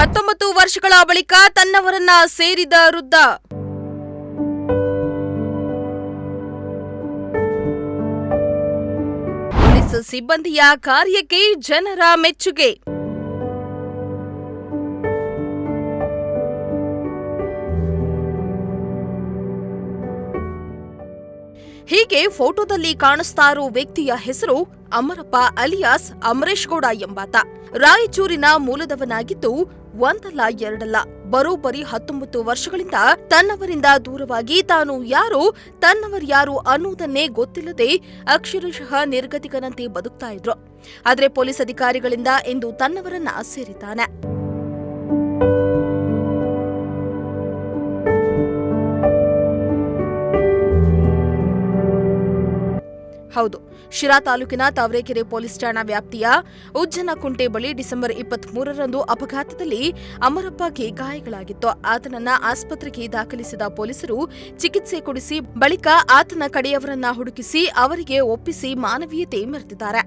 ಹತ್ತೊಂಬತ್ತು ವರ್ಷಗಳ ಬಳಿಕ ತನ್ನವರನ್ನ ಸೇರಿದ ವೃದ್ಧ. ಸಿಬ್ಬಂದಿಯ ಕಾರ್ಯಕ್ಕೆ ಜನರ ಮೆಚ್ಚುಗೆ. ಹೀಗೆ ಫೋಟೋದಲ್ಲಿ ಕಾಣಿಸ್ತಾ ಇರೋ ವ್ಯಕ್ತಿಯ ಹೆಸರು ಅಮರಪ್ಪ ಅಲಿಯಾಸ್ ಅಮರೇಶ್ ಗೌಡ ಎಂಬಾತ. ರಾಯಚೂರಿನ ಮೂಲದವನಾಗಿದ್ದು ಒಂದಲ್ಲ ಎರಡಲ್ಲ, ಬರೋಬ್ಬರಿ ಹತ್ತೊಂಬತ್ತು ವರ್ಷಗಳಿಂದ ತನ್ನವರಿಂದ ದೂರವಾಗಿ ತಾನು ಯಾರು ತನ್ನವರ್ಯಾರು ಅನ್ನುವುದನ್ನೇ ಗೊತ್ತಿಲ್ಲದೆ ಅಕ್ಷರಶಃ ನಿರ್ಗತಿಕನಂತೆ ಬದುಕ್ತಾ ಇದ್ರು. ಆದರೆ ಪೊಲೀಸ್ ಅಧಿಕಾರಿಗಳಿಂದ ಇಂದು ತನ್ನವರನ್ನ ಸೇರಿದ್ದಾನೆ. ಹೌದು. ಶಿರಾ ತಾಲೂಕಿನ ತಾವರೆಕೆರೆ ಪೊಲೀಸ್ ಠಾಣಾ ವ್ಯಾಪ್ತಿಯ ಉಜ್ಜನಕುಂಟೆ ಬಳಿ ಡಿಸೆಂಬರ್ ಇಪ್ಪತ್ತ್ ಮೂರರಂದು ಅಪಘಾತದಲ್ಲಿ ಅಮರಪ್ಪಗೆ ಗಾಯಗಳಾಗಿತ್ತು. ಆತನನ್ನ ಆಸ್ಪತ್ರೆಗೆ ದಾಖಲಿಸಿದ ಪೊಲೀಸರು ಚಿಕಿತ್ಸೆ ಕೊಡಿಸಿ ಬಳಿಕ ಆತನ ಕಡೆಯವರನ್ನ ಹುಡುಕಿಸಿ ಅವರಿಗೆ ಒಪ್ಪಿಸಿ ಮಾನವೀಯತೆ ಮೆರೆದಿದ್ದಾರೆ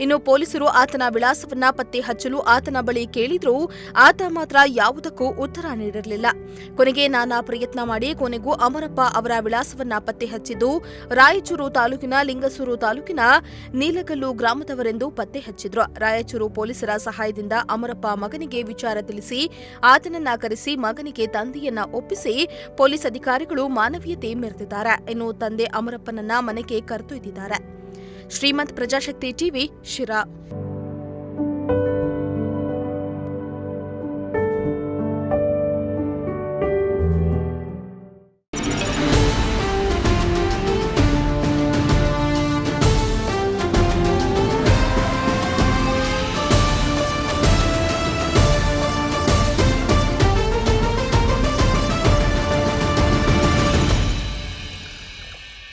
ಇನ್ನು ಪೊಲೀಸರು ಆತನ ವಿಳಾಸವನ್ನ ಪತ್ತೆ ಹಚ್ಚಲು ಆತನ ಬಳಿ ಕೇಳಿದರೂ ಆತ ಮಾತ್ರ ಯಾವುದಕ್ಕೂ ಉತ್ತರ ನೀಡಿರಲಿಲ್ಲ. ಕೊನೆಗೆ ನಾನಾ ಪ್ರಯತ್ನ ಮಾಡಿ ಕೊನೆಗೂ ಅಮರಪ್ಪ ಅವರ ವಿಳಾಸವನ್ನ ಪತ್ತೆ ಹಚ್ಚಿದ್ದು, ರಾಯಚೂರು ತಾಲೂಕಿನ ಲಿಂಗಸೂರು ತಾಲೂಕಿನ ನೀಲಗಲ್ಲು ಗ್ರಾಮದವರೆಂದು ಪತ್ತೆ ಹಚ್ಚಿದ್ರು. ರಾಯಚೂರು ಪೊಲೀಸರ ಸಹಾಯದಿಂದ ಅಮರಪ್ಪ ಮಗನಿಗೆ ವಿಚಾರ ತಿಳಿಸಿ, ಆತನನ್ನ ಕರೆಸಿ ಮಗನಿಗೆ ತಂದೆಯನ್ನ ಒಪ್ಪಿಸಿ ಪೊಲೀಸ್ ಅಧಿಕಾರಿಗಳು ಮಾನವೀಯತೆ ಮೆರೆದಿದ್ದಾರೆ. ಇನ್ನು ತಂದೆ ಅಮರಪ್ಪನನ್ನ ಮನೆಗೆ ಕರೆದೊಯ್ದಿದ್ದಾರೆ. ಶ್ರೀಮಂತ್ ಪ್ರಜಾಶಕ್ತಿ ಟಿವಿ ಶಿರಾ.